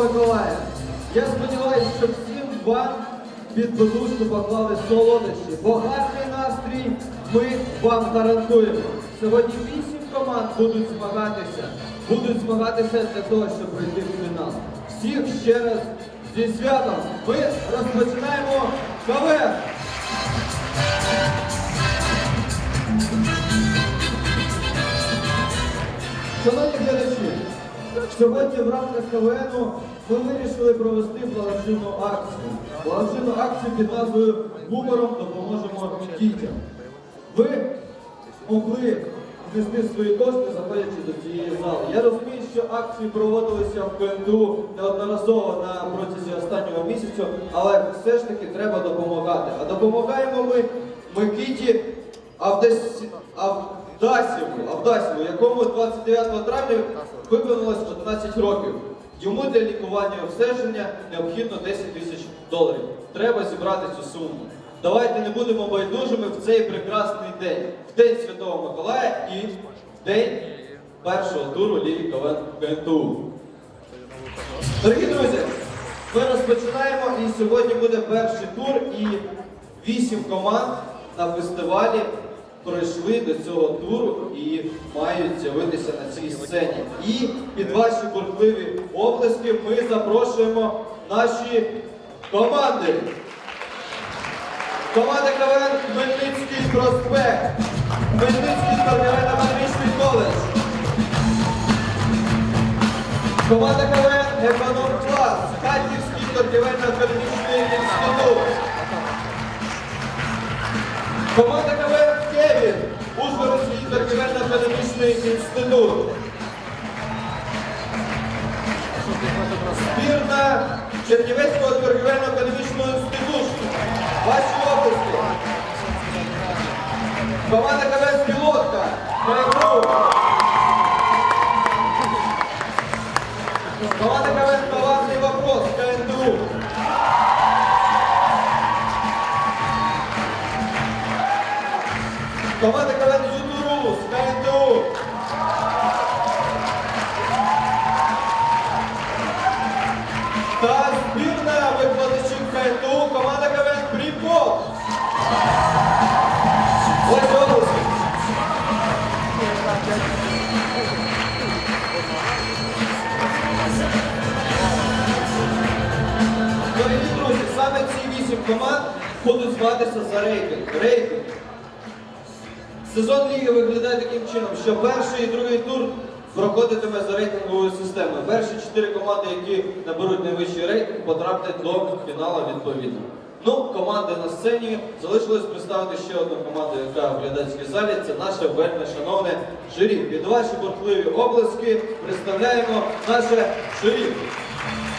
Миколая. Я сподіваюся, що всім вам під подушку поклали солодощі, бо гарний настрій ми вам гарантуємо. Сьогодні вісім команд будуть змагатися, будуть змагатися для того, щоб пройти в фінал. Всіх ще раз зі святом ми розпочинаємо КВН. Сьогодні в рамках КВНу ми вирішили провести благодійну акцію. Благодійну акцію під назвою Гумором допоможемо дітям. Ви могли внести свої кошти, заходячи до цієї зали. Я розумію, що акції проводилися в КНДУ неодноразово на протязі останнього місяцю, але все ж таки треба допомагати. А допомагаємо ми Микиті Авдес... Авдасіву, Авдасіву, якому 29 травня виповнилось 11 років. Йому для лікування і обстеження необхідно 10 тисяч доларів. Треба зібрати цю суму. Давайте не будемо байдужими в цей прекрасний день, в день Святого Миколая і в день першого туру Ліги КНТУ. Дорогі друзі, ми розпочинаємо і сьогодні буде перший тур і вісім команд на фестивалі пройшли до цього туру і мають з'явитися на цій сцені. І під ваші бурхливі оплески ми запрошуємо наші команди. Команда КВН Хмельницький проспект, Хмельницький торгівельно-економічний коледж. Команда КВН Економ Клас, Харківський торгівельно-економічний інститут. Команда КВН Ужгородський торгівельно-економічний інститут. Збірна Чернівецького торгівельно-економічного інституту. Ваші області. Команда КВН Пілотка. КНУ. Команда КВН Товарний вопрос. КНДУ. Команда Дорогі друзі, саме ці вісім команд будуть змагатися за рейтинг. Рейтинг. Сезон ліги виглядає таким чином, що перший і другий тур проходитиме за рейтинговою системою. Перші чотири команди, які наберуть найвищий рейтинг, потраплять до фіналу відповідно. Ну, команди на сцені залишилось представити ще одну команду, яка в глядацькій залі. Це наше вельми шановне журі. Під ваші бурхливі облески представляємо наше журі.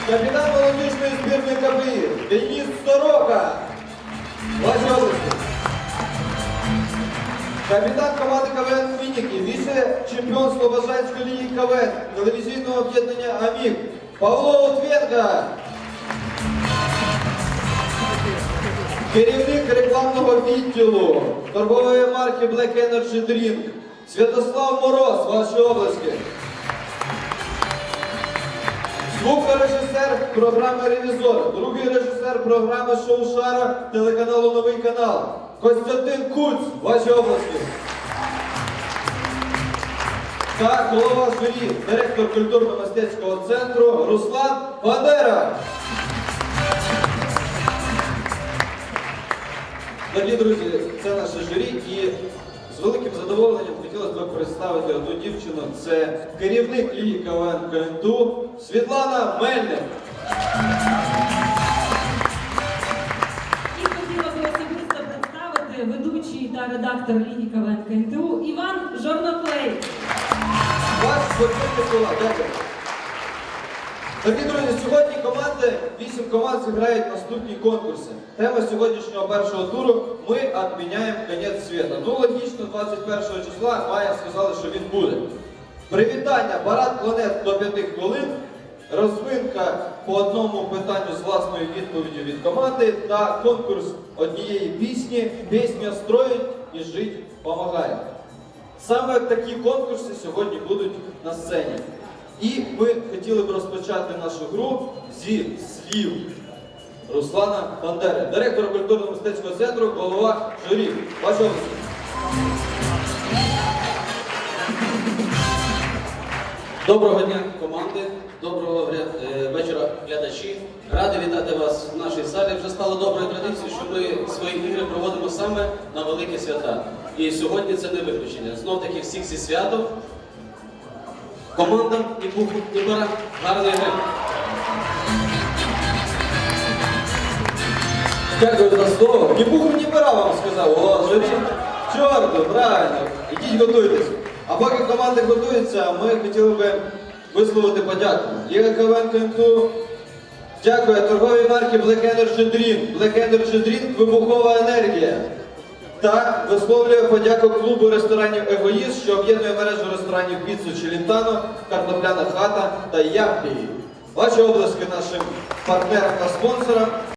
Капітан молодіжної збірної КПІ Деніс Сорока. Ваші облески. Капітан команди КВН Фініки, віце-чемпіон Слобожанської ліги КВН, телевізійного об'єднання АМІК Павло Утвенка. Керівник рекламного відділу торгової марки Black Energy Drink Святослав Мороз, ваші обласки. Звукорежисер програми Ревізор, другий режисер програми Шоу Шара телеканалу Новий канал. Костянтин Куц, ваші області. Та голова журі, директор культурно-мистецького центру Руслан Бандера. Дорогі друзі, це наше журі і з великим задоволенням хотілося б представити одну дівчину. Це керівник ліги КВН КНТУ Світлана Мельник. І хотіла би особисто представити ведучий та редактор лінії КВН КНТУ Іван Жорноклей. Ваш спортивний слова. Дякую. Дорогі друзі, сьогодні команди, вісім команд зіграють наступні конкурси. Тема сьогоднішнього першого туру ми відміняємо кінець світу. Ну, логічно, 21 числа Майя сказали, що він буде. Привітання, парад планет до 5 хвилин, розвинка по одному питанню з власною відповіддю від команди та конкурс однієї пісні Пісня строїть і жить помагає. Саме такі конкурси сьогодні будуть на сцені. І ми хотіли б розпочати нашу гру зі слів Руслана Бандери, директора культурно-мистецького центру, голова журі. Ваша. Доброго дня, команди, доброго е, вечора, глядачі. Радий вітати вас в нашій залі. Вже стало доброю традицією, що ми свої ігри проводимо саме на великі свята. І сьогодні це не виключення. Знов таки всіх зі святом. Буху Ігора гарної гри. Дякую за слово. Ні буху, ні пера вам сказав, голова журі. Чорту, правильно. Ідіть готуйтесь. А поки команди готуються, ми хотіли би висловити подяку. Ліга КВН КНТУ дякує торговій марки Black Energy Drink. Black Energy Drink – вибухова енергія. Та висловлює подяку клубу ресторанів Егоїст, що об'єднує мережу ресторанів Піцу Челінтано, Картопляна хата та Яппі. Ваші обласки нашим партнерам та спонсорам.